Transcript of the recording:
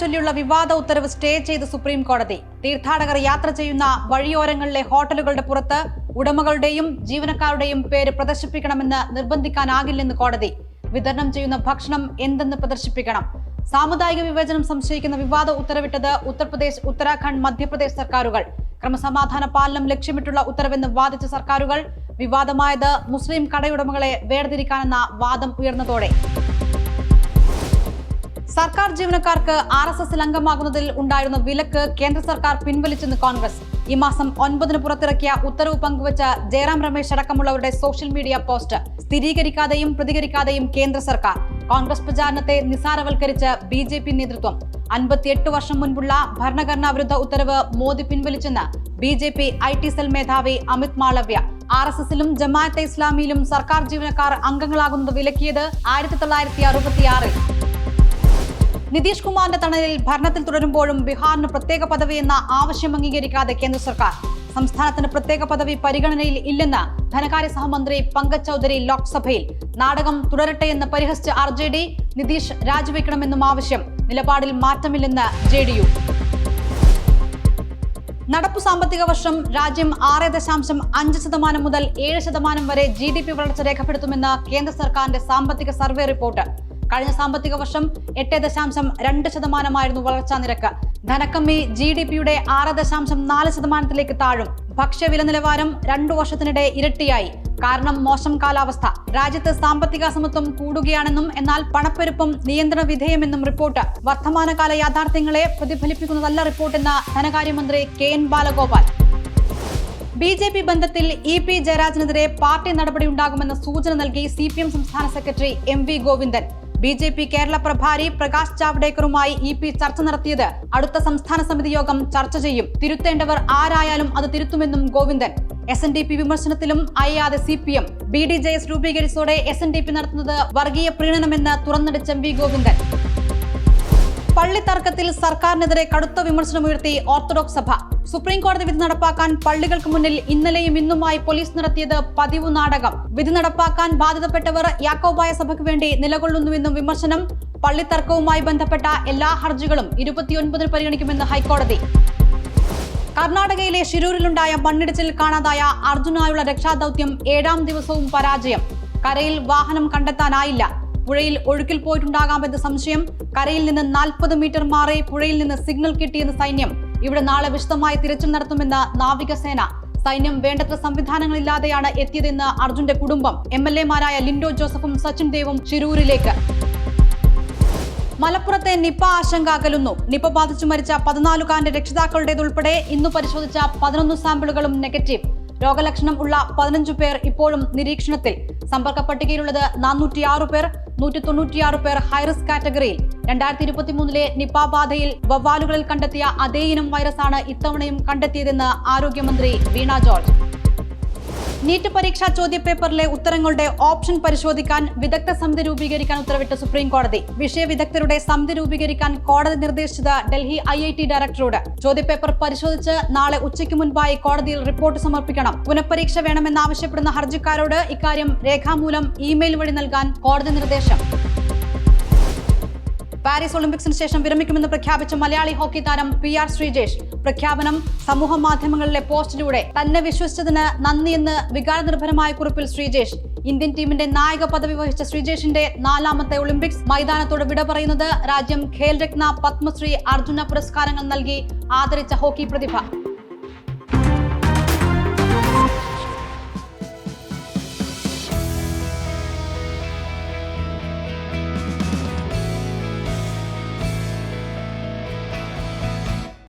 ചൊല്ലിയുള്ള വിവാദ ഉത്തരവ് സ്റ്റേ ചെയ്ത് സുപ്രീം കോടതി. തീർത്ഥാടകർ യാത്ര ചെയ്യുന്ന വഴിയോരങ്ങളിലെ ഹോട്ടലുകളുടെ പുറത്ത് ഉടമകളുടെയും ജീവനക്കാരുടെയും പേര് പ്രദർശിപ്പിക്കണമെന്ന് നിർബന്ധിക്കാനാകില്ലെന്ന് കോടതി. വിതരണം ചെയ്യുന്ന ഭക്ഷണം എന്തെന്ന് പ്രദർശിപ്പിക്കണം. സാമുദായിക വിവേചനം സംശയിക്കുന്ന വിവാദ ഉത്തരവിട്ടത് ഉത്തർപ്രദേശ് ഉത്തരാഖണ്ഡ് മധ്യപ്രദേശ് സർക്കാരുകൾ. ക്രമസമാധാന പാലനം ലക്ഷ്യമിട്ടുള്ള ഉത്തരവെന്ന് വാദിച്ച സർക്കാരുകൾ വിവാദമായത് മുസ്ലിം കടയുടമകളെ വേർതിരിക്കാനെന്ന വാദം ഉയർന്നതോടെ. സർക്കാർ ജീവനക്കാർക്ക് ആർ എസ് എസിൽ അംഗമാകുന്നതിൽ ഉണ്ടായിരുന്ന വിലക്ക് കേന്ദ്ര സർക്കാർ പിൻവലിച്ചെന്ന് കോൺഗ്രസ്. ഈ മാസം ഒൻപതിന് പുറത്തിറക്കിയ ഉത്തരവ് പങ്കുവച്ച ജയറാം രമേശ് അടക്കമുള്ളവരുടെ സോഷ്യൽ മീഡിയ പോസ്റ്റ്. സ്ഥിരീകരിക്കാതെയും പ്രതികരിക്കാതെയും കേന്ദ്ര സർക്കാർ. കോൺഗ്രസ് പ്രചാരണത്തെ നിസാരവൽക്കരിച്ച് ബി ജെ പി നേതൃത്വം. അൻപത്തിയെട്ട് വർഷം മുൻപുള്ള ഭരണഘടനാ വിരുദ്ധ ഉത്തരവ് Modi പിൻവലിച്ചെന്ന് B J P I T cell മേധാവി അമിത് മാളവ്യ. ആർ എസ് എസിലും ജമാഅത്തെ ഇസ്ലാമിയിലും സർക്കാർ ജീവനക്കാർ അംഗങ്ങളാകുന്നത് വിലക്കിയത് ആയിരത്തി തൊള്ളായിരത്തി അറുപത്തിയാറിൽ. നിതീഷ് കുമാറിന്റെ തണലിൽ ഭരണത്തിൽ തുടരുമ്പോഴും ബീഹാറിന് പ്രത്യേക പദവി എന്ന ആവശ്യം അംഗീകരിക്കാതെ കേന്ദ്ര സർക്കാർ. സംസ്ഥാനത്തിന് പ്രത്യേക പദവി പരിഗണനയിൽ ഇല്ലെന്ന് ധനകാര്യ സഹമന്ത്രി പങ്കജ് ചൌധരി ലോക്സഭയിൽ. നാടകം തുടരട്ടെ എന്ന് പരിഹസിച്ച ആർ ജെ ഡി നിതീഷ് രാജിവെക്കണമെന്നും ആവശ്യം. നിലപാടിൽ മാറ്റമില്ലെന്ന് ജെ ഡി യു. നടപ്പു സാമ്പത്തിക വർഷം രാജ്യം ആറ് ദശാംശം അഞ്ച് ശതമാനം മുതൽ ഏഴ് ശതമാനം വരെ ജി ഡി പി വളർച്ച രേഖപ്പെടുത്തുമെന്ന് കേന്ദ്ര സർക്കാരിന്റെ സാമ്പത്തിക സർവേ റിപ്പോർട്ട്. കഴിഞ്ഞ സാമ്പത്തിക വർഷം എട്ട് ദശാംശം രണ്ട് ശതമാനമായിരുന്നു വളർച്ചാ നിരക്ക്. ധനക്കമ്മി ജി ഡി പിയുടെ ആറ് ദശാംശം നാല് ശതമാനത്തിലേക്ക് താഴും. ഭക്ഷ്യവില നിലവാരം രണ്ടു വർഷത്തിനിടെ ഇരട്ടിയായി. കാരണം മോശം കാലാവസ്ഥ. രാജ്യത്ത് സാമ്പത്തിക അസമത്വം കൂടുകയാണെന്നും എന്നാൽ പണപ്പെരുപ്പം നിയന്ത്രണ വിധേയമെന്നും റിപ്പോർട്ട്. വർത്തമാനകാല യാഥാർത്ഥ്യങ്ങളെ പ്രതിഫലിപ്പിക്കുന്നതല്ല റിപ്പോർട്ടെന്ന് ധനകാര്യമന്ത്രി K N Balagopal. B J P ബന്ധത്തിൽ ഇ പി ജയരാജനെതിരെ പാർട്ടി നടപടിയുണ്ടാകുമെന്ന സൂചന നൽകി സി പി എം സംസ്ഥാന secretary M V Govindan. B J P Kerala പ്രഭാരി Prakash ജാവ്ഡേക്കറുമായി ഇ പി ചർച്ച നടത്തിയത് അടുത്ത സംസ്ഥാന സമിതി യോഗം ചർച്ച ചെയ്യും. തിരുത്തേണ്ടവർ ആരായാലും അത് തിരുത്തുമെന്നും Govindan. S N D P വിമർശനത്തിലും അയ്യാതെ C P M. B D J S രൂപീകരിച്ചതോടെ S N D P നടത്തുന്നത് വർഗീയ പ്രീണനമെന്ന് തുറന്നടിച്ച വി ഗോവിന്ദൻ. പള്ളിത്തർക്കത്തിൽ സർക്കാരിനെതിരെ കടുത്ത വിമർശനമുയർത്തി ഓർത്തഡോക്സ് സഭ. സുപ്രീം കോടതി വിധി നടപ്പാക്കാൻ പള്ളികൾക്ക് മുന്നിൽ ഇന്നലെയും ഇന്നുമായി പോലീസ് നടത്തിയത് പതിവ് നാടകം. വിധി നടപ്പാക്കാൻ ബാധിതപ്പെട്ടവർ യാക്കോബായ സഭയ്ക്ക് വേണ്ടി നിലകൊള്ളുന്നുവെന്നും വിമർശനം. പള്ളി തർക്കവുമായി ബന്ധപ്പെട്ട എല്ലാ ഹർജികളും ഇരുപത്തിയൊൻപതിന് പരിഗണിക്കുമെന്ന് ഹൈക്കോടതി. കർണാടകയിലെ ഷിരൂരിലുണ്ടായ മണ്ണിടിച്ചിൽ കാണാതായ അർജുനായുള്ള രക്ഷാദൌത്യം ഏഴാം ദിവസവും പരാജയം. കരയിൽ വാഹനം കണ്ടെത്താനായില്ല. പുഴയിൽ ഒഴുക്കിൽ പോയിട്ടുണ്ടാകാമെന്ന് സംശയം. കരയിൽ നിന്ന് നാൽപ്പത് മീറ്റർ മാറി പുഴയിൽ നിന്ന് സിഗ്നൽ കിട്ടിയെന്ന് സൈന്യം. ഇവിടെ നാളെ വിശദമായി തിരച്ചിൽ നടത്തുമെന്ന് നാവികസേന. സൈന്യം വേണ്ടത്ര സംവിധാനങ്ങളില്ലാതെയാണ് എത്തിയതെന്ന് അർജുന്റെ കുടുംബം. എം എൽ എമാരായ ലിൻഡോ ജോസഫും സച്ചിൻ ദേവും ഷിരൂരിലേക്ക് മലപ്പുറത്തെ നിപ ആശങ്ക അകലുന്നു. നിപ ബാധിച്ചു മരിച്ച പതിനാലുകാരന്റെ രക്ഷിതാക്കളുടേതുൾപ്പെടെ ഇന്ന് പരിശോധിച്ച പതിനൊന്ന് സാമ്പിളുകളും നെഗറ്റീവ്. രോഗലക്ഷണം ഉള്ള പതിനഞ്ചു പേർ ഇപ്പോഴും നിരീക്ഷണത്തിൽ. സമ്പർക്ക പട്ടികയിലുള്ളത് നാനൂറ്റിയാറ് പേർ നൂറ്റി തൊണ്ണൂറ്റിയാറ് പേർ ഹൈറിസ്ക് കാറ്റഗറിയിൽ രണ്ടായിരത്തി ഇരുപത്തി മൂന്നിലെ നിപ ബാധയിൽ വവ്വാലുകളിൽ കണ്ടെത്തിയ അതേ ഇനം വൈറസാണ് ഇത്തവണയും കണ്ടെത്തിയതെന്ന് ആരോഗ്യമന്ത്രി വീണ ജോർജ്. നീറ്റ് പരീക്ഷാ ചോദ്യപേപ്പറിലെ ഉത്തരങ്ങളുടെ ഓപ്ഷൻ പരിശോധിക്കാൻ വിദഗ്ധ സമിതി രൂപീകരിക്കാൻ ഉത്തരവിട്ട സുപ്രീം കോടതി വിഷയ വിദഗ്ധരുടെ സമിതി രൂപീകരിക്കാൻ കോടതി നിർദ്ദേശിച്ചത് ഡൽഹി ഐ ഐ ടി ഡയറക്ടറോട്. ചോദ്യപേപ്പർ പരിശോധിച്ച് നാളെ ഉച്ചയ്ക്ക് മുൻപായി കോടതിയിൽ റിപ്പോർട്ട് സമർപ്പിക്കണം. പുനഃപരീക്ഷ വേണമെന്നാവശ്യപ്പെടുന്ന ഹർജിക്കാരോട് ഇക്കാര്യം രേഖാമൂലം ഇമെയിൽ വഴി നൽകാൻ കോടതി നിർദ്ദേശം. പാരീസ് ഒളിമ്പിക്സിന് ശേഷം വിരമിക്കുമെന്ന് പ്രഖ്യാപിച്ച മലയാളി ഹോക്കി താരം പി ആർ ശ്രീജേഷ് പ്രഖ്യാപനം സമൂഹ മാധ്യമങ്ങളിലെ പോസ്റ്റിലൂടെ തന്നെ വിശ്വസിച്ചതിന് നന്ദിയെന്ന് വികാരനിർഭരമായ കുറിപ്പിൽ ശ്രീജേഷ്. ഇന്ത്യൻ ടീമിന്റെ നായക പദവി വഹിച്ച ശ്രീജേഷിന്റെ നാലാമത്തെ ഒളിമ്പിക്സ് മൈതാനത്തോട് വിട പറയുന്നത് രാജ്യം ഖേൽരത്ന പത്മശ്രീ അർജുന പുരസ്കാരങ്ങൾ നൽകി ആദരിച്ച ഹോക്കി പ്രതിഭ.